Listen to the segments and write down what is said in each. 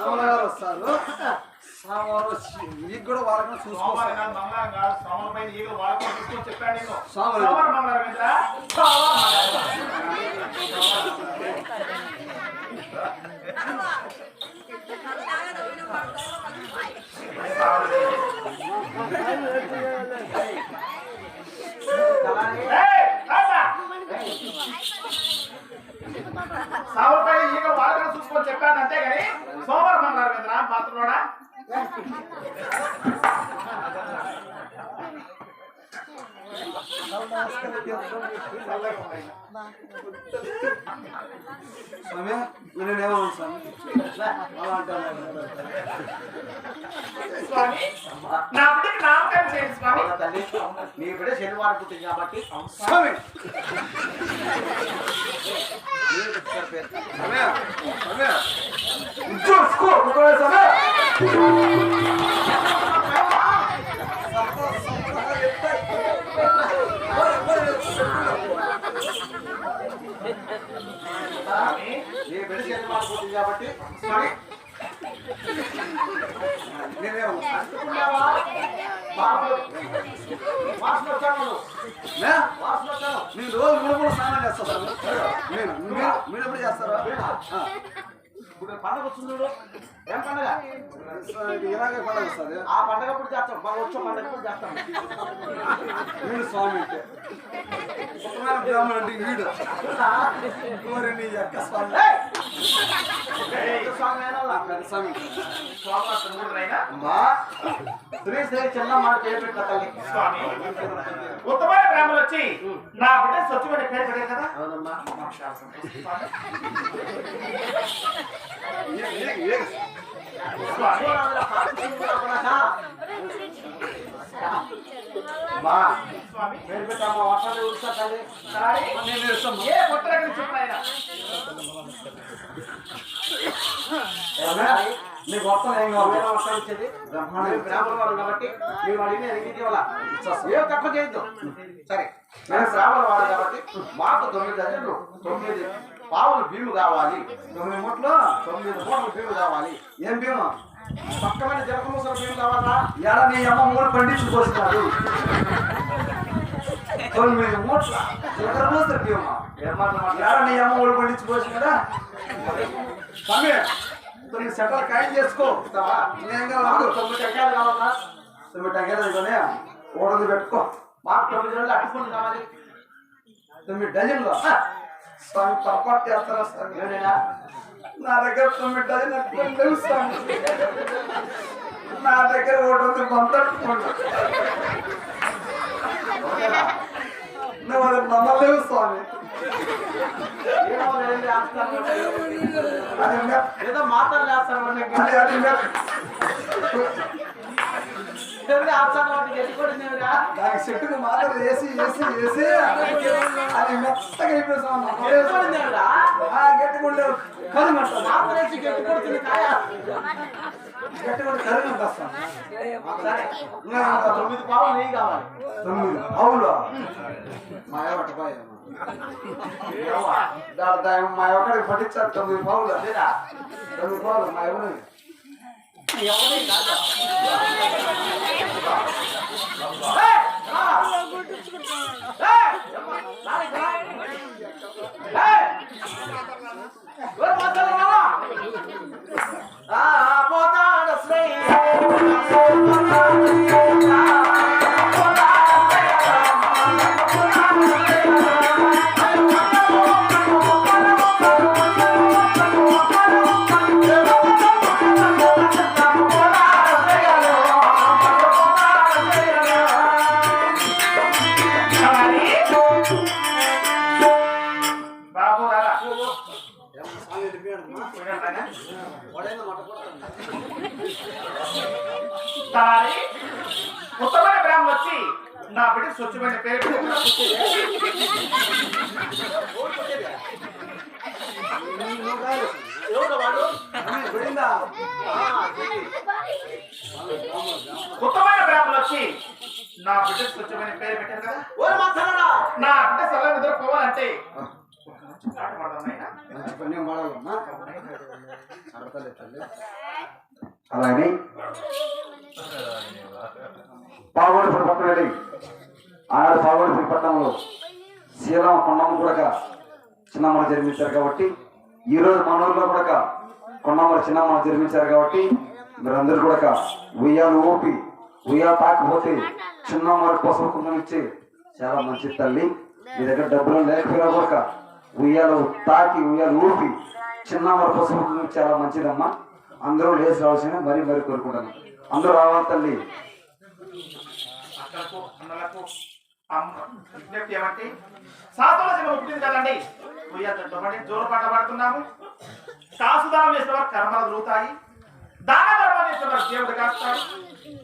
సోమవారం వస్తారు. సోమవారం మీకు కూడా సోమవారం చూసుకోవాలి సోమవారం. స్వామి నేను ఏమన్నా స్వామి అలా అంటాను స్వామి నా బిడ్డకి నామకరణం చేయండి స్వామి అవునా తల్లి నీ బిడ్డ శనివారం పుట్టింది కాబట్టి స్వామి నేను చెప్తాను పేరు. స్వామి స్వామి చూసుకో ఒకవేళ స్వామి స్వామి నీ బిడ్డ కాబట్టి నేనేమన్నా అంటుకున్నావా వాసన వచ్చాను? వాసన వచ్చాను. నేను రోజు మూడు మూడు స్నానం చేస్తాను. నేను మీరు ఎప్పుడు చేస్తారా? పండగ వస్తుంది చూడు. ఏం పండగ? ఇది ఇలాగే పండుగ వస్తుంది. ఆ పండగ ఇప్పుడు చేస్తాం? మనం వచ్చే పండగ ఇప్పుడు చేస్తాం? వీడు స్వామి అంటే. సత్యనారాయణ బ్రాహ్మణ అంటే వీడు. యొక్క స్వామి. స్వామి అయినా స్వామి. అమ్మా! శ్రీ శ్రీ చిన్న మాట పేరు పెట్ట తల్లి. స్వామి. ఉత్తమైన బ్రాహ్మణులు వచ్చి నా బిడ్డ స్వచ్ఛమైన పేరు పెట్టారు కదా. మా. స్వామి పేరు వర్షాలు ఉడుస్తా తల్లి. ఏ రకం చెప్పు మొత్తం ఏం కావాలి వేరే వర్షాలు ఇచ్చేది. మేము బ్రాహ్మణ వాళ్ళు కాబట్టి మేము అడిగిన ఎనిమిది వాళ్ళ ఏం తక్కువ చేయొద్దు. సరే. మేము బ్రాహ్మణ వాళ్ళు కాబట్టి మాకు తొమ్మిది అజలు తొమ్మిది పావులు భీము కావాలి. తొమ్మిది మూట్లు తొమ్మిది మూటలు భీము కావాలి. ఏం భీము పక్కమైన జలకముసల భీము కావాలా? ఎలా నీ అమ్మ మూడు పండించుకొస్తున్నారు తొమ్మిది మూట్ల ఎక్కడ భీమా ఏమన్నా ఎలా నీ అమ్మ మూడు పండించుకోవచ్చు కదా? సమయం. తొమ్మిది సెంటర్ ఖాయం చేసుకో. నేను కాదు తొమ్మిది టెంకాయలు కావాలా? తొమ్మిది టంకాయలు అనుకోని ఓడలు పెట్టుకో. మాకు తొమ్మిది రోజులు అట్టుకుని కావాలి. తొమ్మిది డజన్లు. స్వామి పొరపాటు చేస్తారా స్వామి ఏమైనా? నా దగ్గర తొమ్మిది డజన్ అట్టుకుని లేవు స్వామి? నా దగ్గర ఒకటి కొంత అట్టుకోండి నువ్వు అది నమ్మలేవు స్వామి. ఏదో మాటలు అది అది మె- ఆచారం దానికి చెట్టుకు మాత్రం వేసి వేసి వేసి అది మెత్తగా మాత్రం వేసి కాయ? తొమ్మిది పావులు నెయ్యి కావాలి. తొమ్మిది దాని ఎవరికి పట్టించారు తొమ్మిది పావులు. అదేనా? తొమ్మిది పావులు మా ఎవరు? ఎవరి ఉత్తమైన బ్రాహ్మణులు వచ్చి నా బిడ్డ స్వచ్ఛమైన పేరు. ఉత్తమైన బ్రాహ్మణులు వచ్చి నా బిడ్డ స్వచ్ఛమైన పేరు పెట్టారు కదా నా బిడ్డ సల్ల నిద్ర అలాగే. పావుగడపూడి పట్టణం వెళ్ళి ఆనాడు పావుగడపూడి పట్టణంలో శీలం కొండమ్మ కూడా చిన్నమ్మ జన్మించారు కాబట్టి ఈ రోజు మన ఊర్లో కూడా కొండమ్మ చిన్నమ్మ జన్మించారు కాబట్టి మీరందరూ కూడా ఉయ్యాలు ఊపి ఉయ్యాలు తాకపోతే చిన్నమ్మ కోసం కుంకుమ ఇచ్చి చాలా మంచి తల్లి. మీ దగ్గర డబ్బులు లేకపోయినా కూడా ఉయ్యాలు తాకి ఉయ్యాలు ఊపి చిన్నమ్మ పసుపు చాలా మంచిదమ్మా. అందరూ లేచి రావాల్సిన మరీ మరీ కోరుకుంటాను అందరూ రావాలి తల్లి. అక్కలకు అన్నలకు విజ్ఞప్తి ఏమంటే శాస్త్రంలో జన్మ పుట్టింది కదండి. ఉయ్యాలంటే జోరు పంట పడుతున్నాము. కాసు దానం కర్మలు దొరుకుతాయి దాన ధర్మాలు చేసిన వారు దేవుడు కాస్తాడు.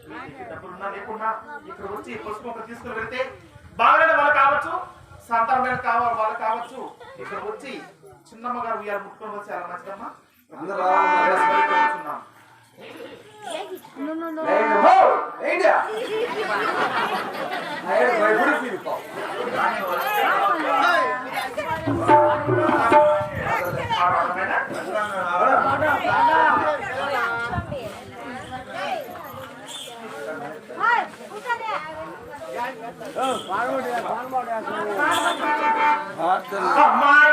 వీటికి డబ్బులున్నా లేకున్నా ఇక్కడ వచ్చి పసుపు తీసుకుని వెళ్తే బాగలేని వాళ్ళు కావచ్చు. సంతానమైన కావాలి వాళ్ళు కావచ్చు. ఇక్కడ వచ్చి చిన్నమ్మ గారు ఉయ్యాలు ముట్టుకొని వచ్చి చాలా మంచిదమ్మా అందరూ రావాలి మరి.